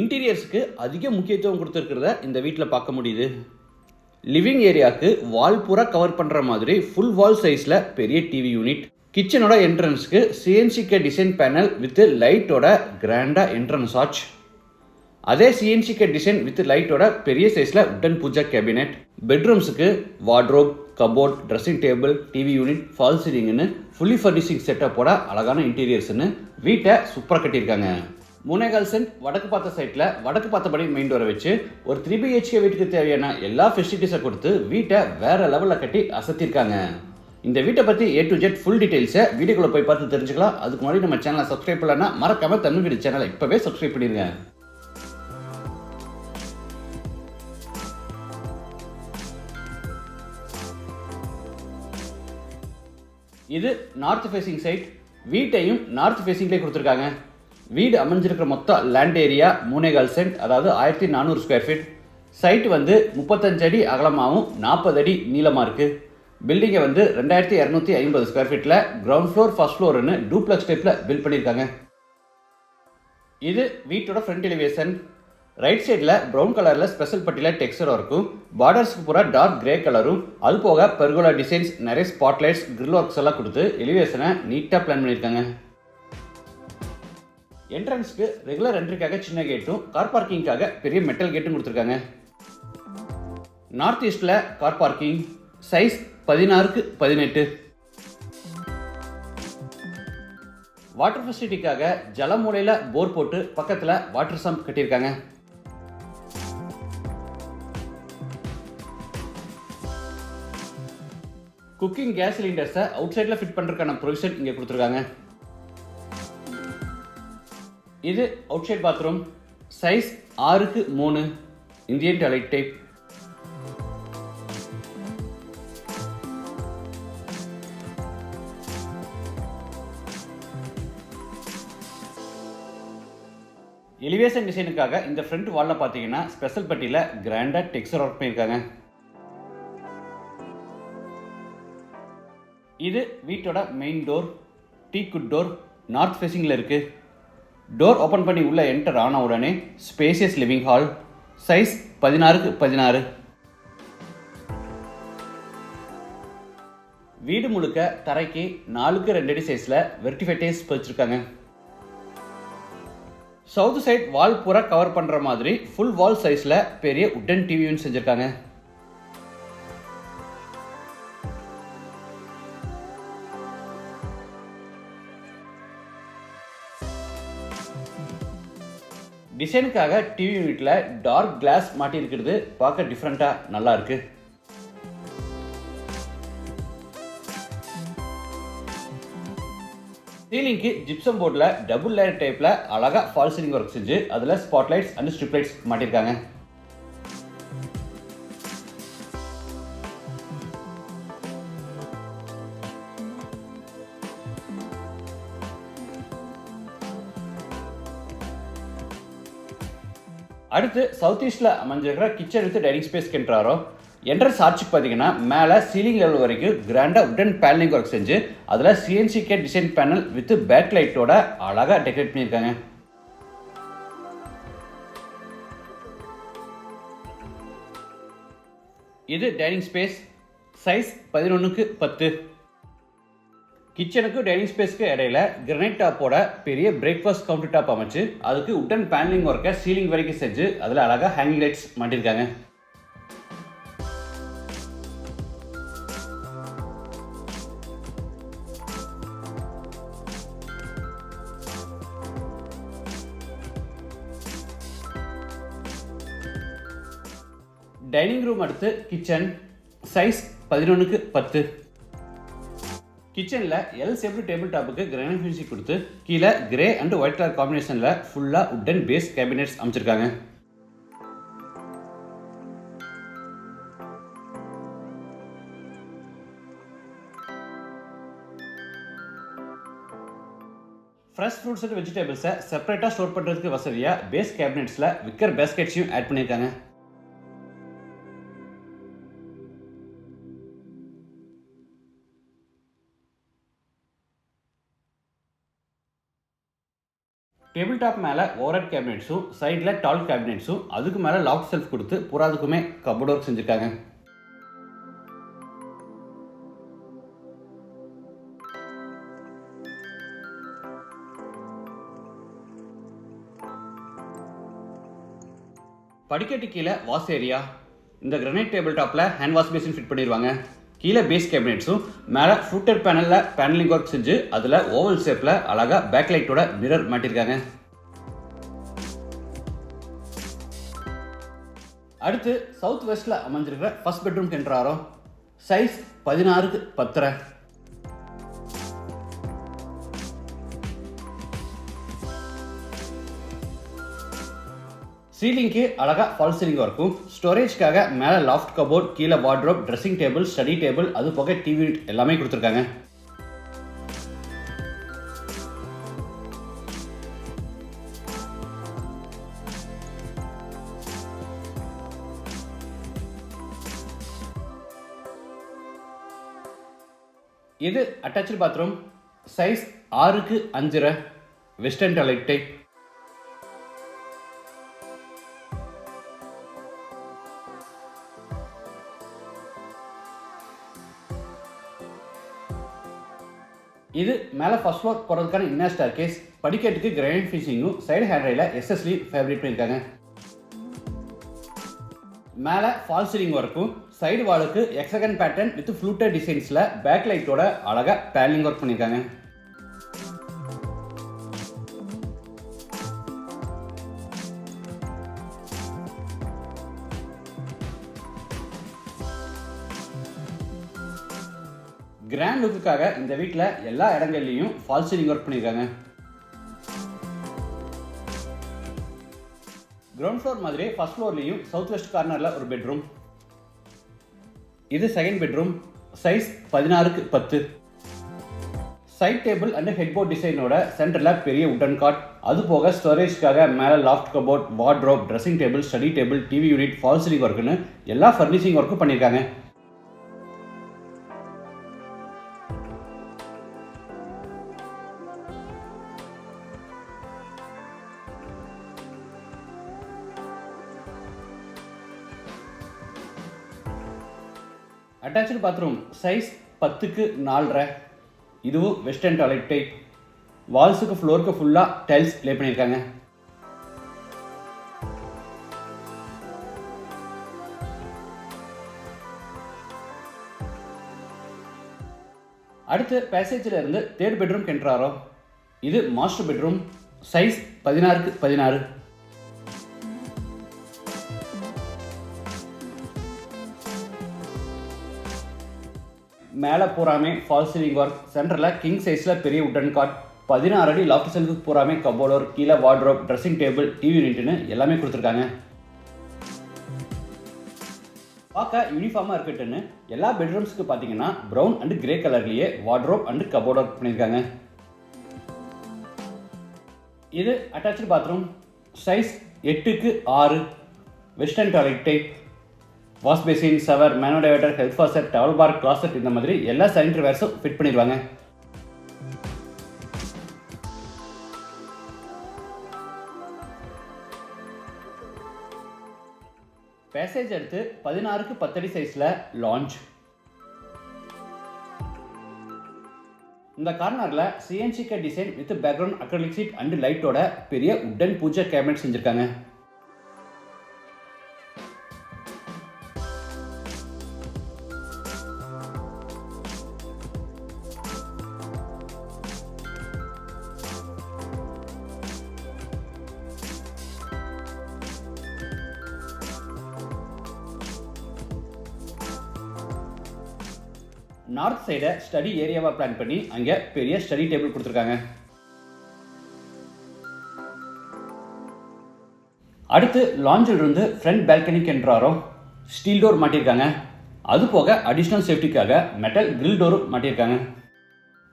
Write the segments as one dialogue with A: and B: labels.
A: இன்டீரியர்ஸ்க்கு அதிக முக்கியத்துவம் கொடுத்துருக்கிறத இந்த வீட்டில் பார்க்க முடியுது. லிவிங் ஏரியாவுக்கு வால் பூரா கவர் பண்ணுற மாதிரி ஃபுல் வால் சைஸில் பெரிய டிவி யூனிட் கிச்சனோட என்ட்ரன்ஸ்க்கு சிஎன்சிகே டிசைன் பேனல் வித் லைட்டோட கிராண்டாக என்ட்ரன்ஸ் ஆச் அதே சிஎன்சிகே டிசைன் வித் லைட்டோட பெரிய சைஸில் wooden pooja cabinet பெட்ரூம்ஸுக்கு wardrobe cupboard dressing table TV unit fall சீலிங்னு fully furnishing செட்டப்போட அழகான இன்டீரியர்ஸ்னு வீட்டை சூப்பராக கட்டியிருக்காங்க. மூணேகால் சென்ட் வடக்கு பார்த்த சைட்டில் வடக்கு பார்த்தபடி மெயின் டோரை வச்சு ஒரு த்ரீ பிஹெச்கே வீட்டுக்கு தேவையான எல்லா ஃபெசிலிட்டிஸை கொடுத்து வீட்டை வேறு லெவலில் கட்டி அசத்திருக்காங்க. இந்த வீட்டை பற்றி ஏ டு ஜெட் ஃபுல் டீட்டெயில்ஸை வீடியோக்குள்ளே போய் பார்த்து தெரிஞ்சுக்கலாம். அதுக்கு முன்னாடி நம்ம சேனலை சப்ஸ்கிரைப் பண்ணலன்னா மறக்காமல் தமிழ் வீடு சேனலை இப்போவே சப்ஸ்கிரைப் பண்ணிடுங்க இது நார்த் ஃபேசிங் சைட் வீட்டையும் நார்த் ஃபேசிங்லேயே கொடுத்துருக்காங்க. வீடு அமைஞ்சிருக்கிற மொத்த லேண்ட் ஏரியா மூணேகால் சென்ட் அதாவது ஆயிரத்தி நானூறு ஸ்கொயர் ஃபீட் சைட் வந்து முப்பத்தஞ்சு அடி அகலமாகவும் நாற்பது அடி நீளமாக இருக்குது பில்டிங்கை வந்து ரெண்டாயிரத்தி இரநூத்தி ஐம்பது ஸ்கொயர் ஃபீட்டில் கிரவுண்ட் ஃப்ளோர் ஃபர்ஸ்ட் ஃப்ளோர்னு டூப்ளக்ஸ் டைப்பில் பில்ட் பண்ணியிருக்காங்க. இது வீட்டோட ஃப்ரண்ட் எலிவேஷன் ரைட் சைடில் ப்ரௌன் கலரில் ஸ்பெஷல் பட்டியில் டெக்ஸ்டராக இருக்கும். பார்டர்ஸ்க்கு பூரா டார்க் கிரே கலரும் அது போக பெர்கோலா டிசைன்ஸ் நிறைய ஸ்பாட்லைட்ஸ் கிரில் ஒர்க்ஸ் எல்லாம் கொடுத்து எலிவேஷனை நீட்டாக பிளான் பண்ணியிருக்காங்க. என்ட்ரன்ஸ்க்கு ரெகுலர் என்ட்ரிக்காக சின்ன கேட்டும் கார் பார்க்கிங்காக பெரிய மெட்டல் கேட்டும் கொடுத்துருக்காங்க. நார்த் ஈஸ்டில் கார் பார்க்கிங் சைஸ் பதினாறுக்கு பதினெட்டு. வாட்டர் ஃபெசிலிட்டிக்காக ஜலமூலையில் போர் போட்டு பக்கத்தில் வாட்டர் சம்ப் கட்டியிருக்காங்க. குக்கிங் கேஸ் சிலிண்டர்ஸை அவுட் சைடில் ஃபிட் பண்ணுறதுக்கான ப்ரொவிஷன் இங்கே கொடுத்துருக்காங்க. இது அவுட் சைட் பாத்ரூம் சைஸ் ஆறுக்கு மூணு இந்தியன் டாய்லெட் டைப் எலிவேஷன் டிசைனுக்காக இந்த ஃப்ரண்ட் வாலில் பார்த்தீங்கன்னா ஸ்பெஷல் பட்டியில் கிராண்டாக டெக்ஸ்டர் ஒர்க் பண்ணியிருக்காங்க. இது வீட்டோட main door teak wood door north ஃபேஸிங்கில் இருக்குது டோர் ஓப்பன் பண்ணி உள்ளே என்டர் ஆன உடனே ஸ்பேசியஸ் லிவிங் ஹால் சைஸ் பதினாறுக்கு பதினாறு. வீடு முழுக்க தரைக்கு நாலுக்கு ரெண்டு அடி சைஸில் வெர்டிஃபைட்டேஸ் பதிச்சிருக்காங்க. வச்சுருக்காங்க சவுத் சைட் வால் பூரா கவர் பண்ணுற மாதிரி ஃபுல் வால் சைஸில் பெரிய உட்டன் டிவியும் செஞ்சுருக்காங்க. டிசைனுக்காக டிவி யூனிட்டில் டார்க் கிளாஸ் மாட்டியிருக்கிறது. பார்க்க டிஃப்ரெண்ட்டாக நல்லா இருக்கு. சீலிங்க்கு ஜிப்சம் போர்டில் டபுள் லேயர் டைப்பில் அழகாக ஃபால் சீலிங் ஒர்க் செஞ்சு அதில் ஸ்பாட்லைட்ஸ் அண்ட் ஸ்ட்ரிப் லைட்ஸ் மாட்டியிருக்காங்க அடுத்து சவுத் ஈஸ்டில் அமைஞ்சிருக்கிற கிச்சன் வித் டைனிங் ஸ்பேஸ் கென்றாரோ என்ட்ரன்ஸ் ஆட்சி பார்த்தீங்கன்னா மேலே சீலிங் லெவல் வரைக்கும் கிராண்டாக உடன் பேனலிங் ஒர்க் செஞ்சு அதில் சிஎன்சிகே டிசைன் பேனல் வித் பேக் லைட்டோட அழகாக டெக்கரேட் பண்ணியிருக்காங்க. இது டைனிங் ஸ்பேஸ் சைஸ் பதினொன்றுக்கு பத்து. கிச்சனுக்கு டைனிங் ஸ்பேஸ்க்கு இடையில கிரனைட் டாப்போட பெரிய பிரேக்ஃபாஸ்ட் கவுண்டர் டாப் அமைச்சு அதுக்கு உட்டன் பேனலிங் ஒர்க்கை சீலிங் வரைக்கும் செஞ்சு அதில் அழகாக ஹேங்கிங் லைட்ஸ் மாட்டியிருக்காங்க டைனிங் ரூம் அடுத்து கிச்சன் சைஸ் பதினொன்றுக்கு பத்து. கிச்சனில் எல் சேப்டு டேபிள் டாப்புக்கு கிரானைட் ஃபினிஷிங் கொடுத்து கீழே grey and white colour combination ஃபுல்லாக உட்டன் பேஸ் கேபினெட்ஸ் அமைச்சிருக்காங்க. ஃப்ரெஷ் ஃப்ரூட்ஸ் அண்ட் வெஜிடபிள்ஸை செப்பரேட்டாக ஸ்டோர் பண்ணுறதுக்கு வசதியாக பேஸ் கேபினெட்ஸில் விக்கர் பேஸ்கெட்ஸையும் ஆட் பண்ணியிருக்காங்க டேபிள் டாப் மேலே ஓரட் கேபினெட்ஸும் சைடில் டால் கேபினெட்ஸும் அதுக்கு மேலே லாக் செல்ஃப் கொடுத்து புறாதுக்குமே கபோர்ட் ஒர்க் செஞ்சுருக்காங்க. படிக்கட்டு கீழே வாஷ் ஏரியா இந்த கிரனைட் டேபிள் டாப்பில் ஹேண்ட் வாஷ் பேசின் ஃபிட் பண்ணிடுவாங்க கீழே பேஸ் கேபினெட்ஸும் மேலே ஃபுட்டர் பேனலில் பேனலிங் ஒர்க் செஞ்சு அதில் ஓவல் ஷேப்பில் அழகாக பேக்லைட்டோட மிரர் மாட்டியிருக்காங்க அடுத்து சவுத் வெஸ்ட்டில் அமைஞ்சிருக்கிற ஃபஸ்ட் பெட்ரூம் கென்றாரோ சைஸ் பதினாறுக்கு பத்தரை. சீலிங்க்கு அழகாக ஃபால் சீலிங்காக ஒர்க்கும் ஸ்டோரேஜ்க்காக மேலே லாஃப்ட் கபோர்ட் கீழே wardrobe dressing table study table அது போக டிவி எல்லாமே கொடுத்துருக்காங்க. இது அட்டாச்சு பாத்ரூம் சைஸ் ஆறுக்கு அஞ்சரை. வெஸ்டர்ன் டாய்லெட் டைப் மேலே ஃபஸ்ட் ஃப்ளோர் போகிறதுக்கான இன்னர் ஸ்டார் கேஸ் படிக்கட்டுக்கு கிரைண்ட் ஃபினிஷிங்கும் சைடு ஹேண்ட்ரையில் எஸ்எஸ்லி ஃபேப்ரிக் பண்ணியிருக்காங்க. மேலே ஃபால் சீலிங் ஒர்க்கும் சைடு வாலுக்கு எக்ஸகன் பேட்டர்ன் வித் ஃப்ளூட்டர் டிசைன்ஸில் பேக் லைட்டோட அழகாக பேனலிங் ஒர்க் பண்ணியிருக்காங்க. கிராண்ட் லுக்குக்காக இந்த வீட்டில் எல்லா இடங்கள்லையும் ஃபால் சீலிங் ஒர்க் பண்ணியிருக்காங்க கிரவுண்ட் ஃப்ளோர் மாதிரி ஃபர்ஸ்ட் ஃப்ளோர்லேயும் சவுத் வெஸ்ட் கார்னரில் ஒரு பெட்ரூம் இது செகண்ட் பெட்ரூம் சைஸ் பதினாறுக்கு பத்து. சைட் டேபிள் அண்ட் ஹெட்போர்ட் டிசைனோட சென்டரில் பெரிய உட்டன் காட் அது போக ஸ்டோரேஜ்க்காக மேலே loft cupboard wardrobe dressing table study table TV unit fall ceiling ஒர்க்குன்னு எல்லா ஃபர்னிஷிங் ஒர்க்கும் பண்ணியிருக்காங்க அட்டாச்சு பாத்ரூம் சைஸ் பத்துக்கு நாலரை. இதுவும் வெஸ்டர்ன் டாய்லெட் டைப் வால்ஸுக்கு ஃப்ளோருக்கு ஃபுல்லாக டைல்ஸ் ப்ளே பண்ணியிருக்காங்க. அடுத்து பேசேஜில் இருந்து தேர்ட் பெட்ரூம் கென்றாரோ இது மாஸ்டர் பெட்ரூம் சைஸ் பதினாறுக்கு பதினாறு. மேலே பூராமே ஃபால் சீலிங் ஒர்க் சென்டரில் கிங் சைஸில் பெரிய உட்டன் காட் பதினாறு அடி லாஃப்ட் செல்ஃபுக்கு பூராமே கபோலர் கீழே வார்ட்ரோப் ட்ரெஸ்ஸிங் டேபிள் டிவி யூனிட்னு எல்லாமே கொடுத்துருக்காங்க. பார்க்க யூனிஃபார்மாக இருக்கட்டுன்னு எல்லா பெட்ரூம்ஸ்க்கு பார்த்தீங்கன்னா ப்ரௌன் அண்ட் கிரே கலர்லேயே வார்ட்ரோப் அண்ட் கபோர்ட் ஒர்க் பண்ணியிருக்காங்க. இது அட்டாச்சு பாத்ரூம் சைஸ் எட்டுக்கு ஆறு. Western toilet type wash basin shower மேனோடைவேட்டர் health faucet towel bar closet இந்த மாதிரி எல்லா சானிட்டரி வேர்ஸும் ஃபிட் பண்ணிடுவாங்க. பேசேஜ் எடுத்து பதினாறுக்கு பத்தடி சைஸில் லான்ச் இந்த கார்னரில் சிஎன்சிக்க design with background acrylic sheet and லைட்டோட பெரிய உட்டன் பூஜை கேபினட் செஞ்சுருக்காங்க. நார்த் சைடை ஸ்டடி ஏரியாவாக பிளான் பண்ணி அங்கே பெரிய ஸ்டடி டேபிள் கொடுத்துருக்காங்க. அடுத்து லாஞ்சில் இருந்து ஃப்ரண்ட் பால்கனிக் என்றாரோ ஸ்டீல் டோர் மாட்டியிருக்காங்க. அது போக அடிஷ்னல் சேஃப்டிக்காக மெட்டல் கிரில் டோரும் மாட்டியிருக்காங்க.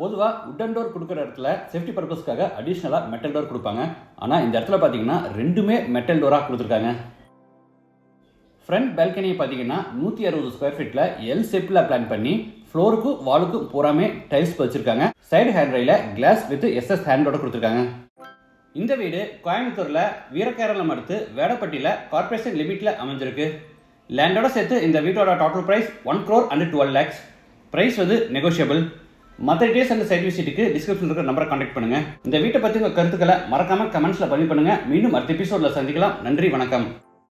A: பொதுவாக உட்டன் டோர் கொடுக்குற இடத்துல சேஃப்டி பர்பஸ்க்காக அடிஷ்னலாக மெட்டல் டோர் கொடுப்பாங்க. ஆனால் இந்த இடத்துல பார்த்தீங்கன்னா ரெண்டுமே மெட்டல் டோராக கொடுத்துருக்காங்க. ஃப்ரண்ட் பால்கனியை பார்த்தீங்கன்னா நூற்றி அறுபது ஸ்கொயர் ஃபீட்டில் எல் ஷேப்பில் பிளான் பண்ணி ஃப்ளோருக்கும் வாலுக்கும் பூராமே டைல்ஸ் வச்சுருக்காங்க. Side hand rail glass with SS ஹேண்டோட கொடுத்துருக்காங்க. இந்த வீடு கோயம்புத்தூரில் வீரகேரளம் அடுத்து வேடப்பட்டியில் கார்ப்பரேஷன் லிமிட்டில் அமைஞ்சிருக்கு. லேண்டோட சேர்த்து இந்த வீட்டோட total price one crore and twelve lakhs price வந்து நெகோஷியபிள் மற்ற டீடைல்ஸ் அந்த சைட் விசிட்டுக்கு டிஸ்கிரிப்ஷன் இருக்கிற நம்பரை காண்டாக்ட் பண்ணுங்கள் இந்த வீட்டை பற்றி உங்கள் கருத்துக்களை மறக்காமல் கமெண்ட்ஸில் பதிவு பண்ணுங்கள் மீண்டும் அடுத்த எபிசோடில் சந்திக்கலாம். நன்றி வணக்கம்.